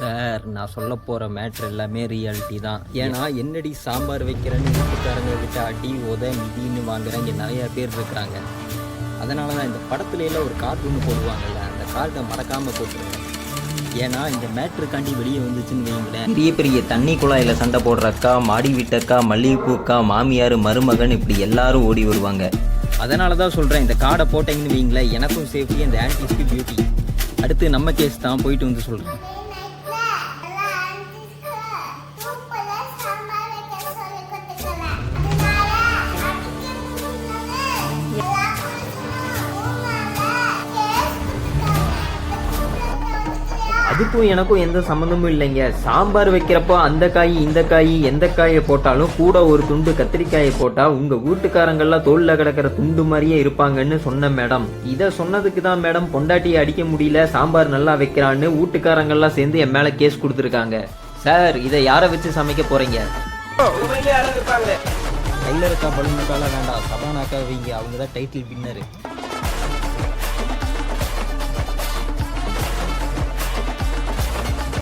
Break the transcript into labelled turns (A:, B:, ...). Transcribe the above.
A: Sir நான் சொல்ல போகிற மேட்ரு எல்லாமே ரியாலிட்டி தான். ஏன்னா என்னடி சாம்பார் வைக்கிறேன்னு வீட்டுக்காரங்க கிட்ட அடி உத மிதின்னு வாங்குறவங்க நிறைய பேர் இருக்கிறாங்க. அதனால தான் இந்த படத்துல எல்லாம் ஒரு கார்ட்டூன் போடுவாங்கல்ல அந்த கார்ட்டை மறக்காமல் போட்டுருங்க ஏன்னா இந்த மேட்ருக்காண்டி வெளியே வந்துச்சுன்னு வைங்களேன் பெரிய பெரிய தண்ணி குழாயில் சண்டை போடுற அக்கா மாடி வீட்டக்கா மல்லிகைப்பூ அக்கா மாமியார் மருமகன் இப்படி எல்லாரும் ஓடி வருவாங்க. அதனால தான் சொல்கிறேன் இந்த கார்டை போட்டீங்கன்னு வைங்களேன் எனக்கும் சேஃப்டி அந்த ஆன்டிஸ்க்கு பியூட்டி அடுத்து நம்ம கேஸ் தான் போயிட்டு வந்து சொல்கிறேன் அதுக்கும் எனக்கும் எந்த சம்மந்தமும் இல்லைங்க. சாம்பார் வைக்கிறப்போ அந்த காய் இந்த காய் எந்த காயை போட்டாலும் கூட ஒரு துண்டு கத்திரிக்காயை போட்டா உங்க வீட்டுக்காரங்கெல்லாம் தோல்ல கிடக்கிற துண்டு மாதிரியே இருப்பாங்கன்னு சொன்ன மேடம். இதை சொன்னதுக்கு தான் மேடம் பொண்டாட்டியை அடிக்க முடியல சாம்பார் நல்லா வைக்கிறான்னு வீட்டுக்காரங்கெல்லாம் சேர்ந்து என் மேல கேஸ் கொடுத்துருக்காங்க. சார் இதை யாரை வச்சு சமைக்க போறீங்க? கையில் இருக்கா பலூனுக்கால வேண்டாம். சபானாக்கா வைங்க. அவங்க தான் டைட்டில் பின்னரு